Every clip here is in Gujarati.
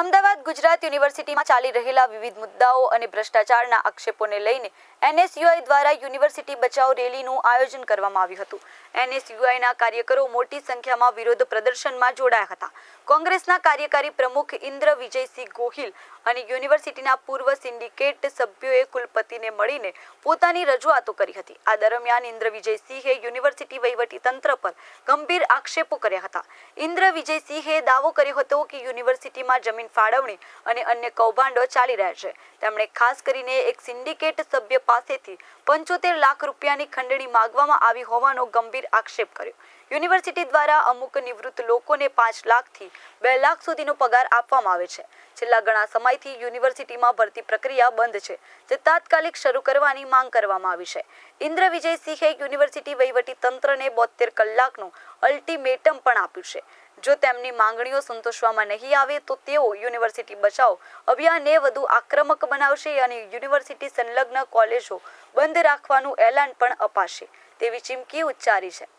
અમદાવાદ ગુજરાત યુનિવર્સિટીમાં ચાલી રહેલા વિવિધ મુદ્દાઓ અને ભ્રષ્ટાચારના આક્ષેપોને લઈને એનએસયુઆઈ દ્વારા યુનિવર્સિટી બચાવ રેલીનું આયોજન કરવામાં આવ્યું હતું. એનએસયુઆઈના કાર્યકરો મોટી સંખ્યામાં વિરોધ પ્રદર્શનમાં જોડાયા હતા. કોંગ્રેસના કાર્યકારી પ્રમુખ ઇન્દ્ર વિજયસિંહ ગોહિલ અને યુનિવર્સિટીના પૂર્વ સિન્ડિકેટ સભ્યોએ કુલપતિને મળીને પોતાની રજૂઆતો કરી હતી. આ દરમિયાન ઇન્દ્ર વિજયસિંહે યુનિવર્સિટી તંત્ર પર ગંભીર આક્ષેપો કર્યા હતા. ઇન્દ્ર વિજયસિંહે દાવો કર્યો હતો કે યુનિવર્સિટીમાં જમીન ફાળવણી અને અન્ય કૌભાંડો ચાલી રહ્યા છે. તેમણે ખાસ કરીને એક સિન્ડિકેટ સભ્ય પાસેથી પંચોતેર લાખ રૂપિયાની ખંડણી માગવામાં આવી હોવાનો ગંભીર આક્ષેપ કર્યો. યુનિવર્સિટી દ્વારા અમુક નિવૃત્ત લોકોને પાંચ લાખથી બે લાખ સુધીનો પગાર આપવામાં આવે છે. છેલ્લા ઘણા સમયથી યુનિવર્સિટીમાં ભરતી પ્રક્રિયા બંધ છે. જે તાત્કાલિક શરૂ કરવાની માંગ કરવામાં આવી છે. ઇન્દ્ર વિજયસિંહે યુનિવર્સિટી વહીવટી તંત્રને બોતેર કલાકનું અલ્ટિમેટમ પણ આપ્યું છે. જો તેમની માંગણીઓ સંતોષવામાં નહીં આવે, તો તેઓ યુનિવર્સિટી બચાવ. અભિયાનને વધુ આક્રમક બનાવશે અને યુનિવર્સિટી સંલગ્ન કોલેજો બંધ રાખવાનું એલાન પણ અપાશે, તેવી ચીમકી ઉચ્ચારી છે.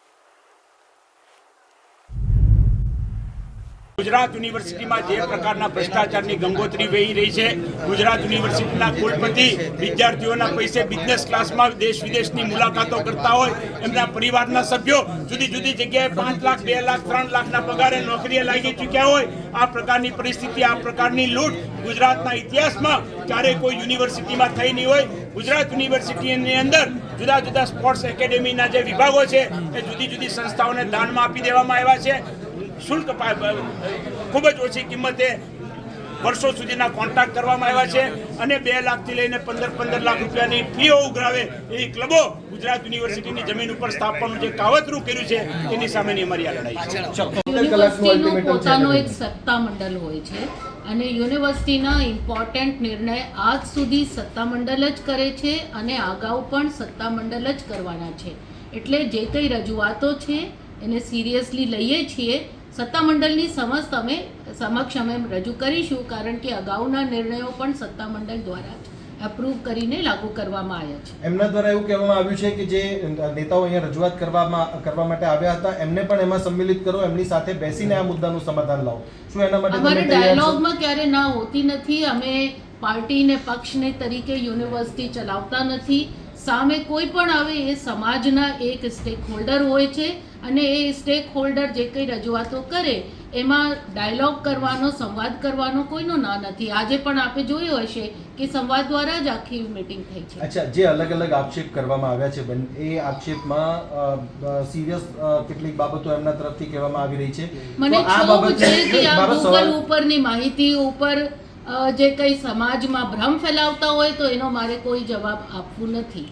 ગુજરાત યુનિવર્સિટીમાં જે પ્રકારના ભ્રષ્ટાચારની ગંગોત્રી વહી રહી છે, ગુજરાત યુનિવર્સિટીના કુલપતિ વિદ્યાર્થીઓના પૈસે બિઝનેસ ક્લાસમાં દેશ વિદેશની મુલાકાતો કરતા હોય, એમના પરિવારના સભ્યો જુદી જુદી જગ્યાએ પાંચ લાખ, બે લાખ, ત્રણ લાખના પગારે નોકરીએ લાગી ચૂક્યા હોય, આ પ્રકારની પરિસ્થિતિ, આ પ્રકારની લૂંટ ગુજરાતના ઇતિહાસમાં ક્યારેય કોઈ યુનિવર્સિટીમાં થઈ નહીં હોય. ગુજરાત યુનિવર્સિટીની અંદર જુદા જુદા સ્પોર્ટ્સ એકેડેમીના જે વિભાગો છે, એ જુદી જુદી સંસ્થાઓને દાનમાં આપી દેવામાં આવ્યા છે. શુલ્ક ખૂબ જ ઓછી કિંમતે વર્ષો સુધીના કોન્ટ્રાક્ટ કરવામાં આવ્યા છે અને બે લાખથી લઈને પંદર પંદર લાખ રૂપિયાની ફીઓ ઉઘરાવે એવી ક્લબો ગુજરાત યુનિવર્સિટીની જમીન ઉપર સ્થાપવાનું જે કાવતરું કર્યું છે એની સામેની અમારી આ લડાઈ છે. પોતાનો એક સત્તા મંડળ હોય છે અને યુનિવર્સિટીના ઇમ્પોર્ટન્ટ નિર્ણય આજ સુધી સત્તા મંડળ જ કરે છે અને અગાઉ પણ સત્તા મંડળ જ કરવાના છે. એટલે જે કંઈ રજૂઆતો છે એને સિરિયસલી લઈએ છીએ સત્તામંડળની સમક્ષ અમે સમક્ષ અમે રજૂ કરીશું કારણ કે અગાઉના નિર્ણયો પણ સત્તામંડળ દ્વારા એપ્રૂવ કરીને લાગુ કરવામાં આવ્યા છે. એમના દ્વારા એવું કહેવામાં આવ્યું છે કે જે નેતાઓ અહીંયા રજૂઆત કરવામાં કરવા માટે આવ્યા હતા એમને પણ એમાં સંમિલિત કરો એમની સાથે બેસીને આ મુદ્દાનું સમાધાન લાવો. શું એના માટે અમારે ડાયલોગમાં ક્યારે ના હોતી નથી. અમે પાર્ટીને પક્ષને તરીકે યુનિવર્સિટી ચલાવતા નથી. સામે કોઈ પણ આવે એ સમાજના એક સ્ટેક હોલ્ડર હોય છે અને એ સ્ટેક હોલ્ડર જે કંઈ રજૂઆતો કરે એમાં ડાયલોગ કરવાનો સંવાદ કરવાનો કોઈનો ના નથી. આજે પણ આપે જોયું હશે કે સંવાદ દ્વારા જ આખી મીટિંગ થઈ છે. અચ્છા જે અલગ અલગ આક્ષેપ કરવામાં આવ્યા છે બન- એ આક્ષેપમાં સિરિયસ કેટલીક બાબતો એમના તરફથી કહેવામાં આવી રહી છે. મને જોવું છે કે આ ગૂગલ ઉપરની માહિતી ઉપર જે કંઈ સમાજમાં ભ્રમ ફેલાવતા હોય તો એનો મારે કોઈ જવાબ આપવું નથી.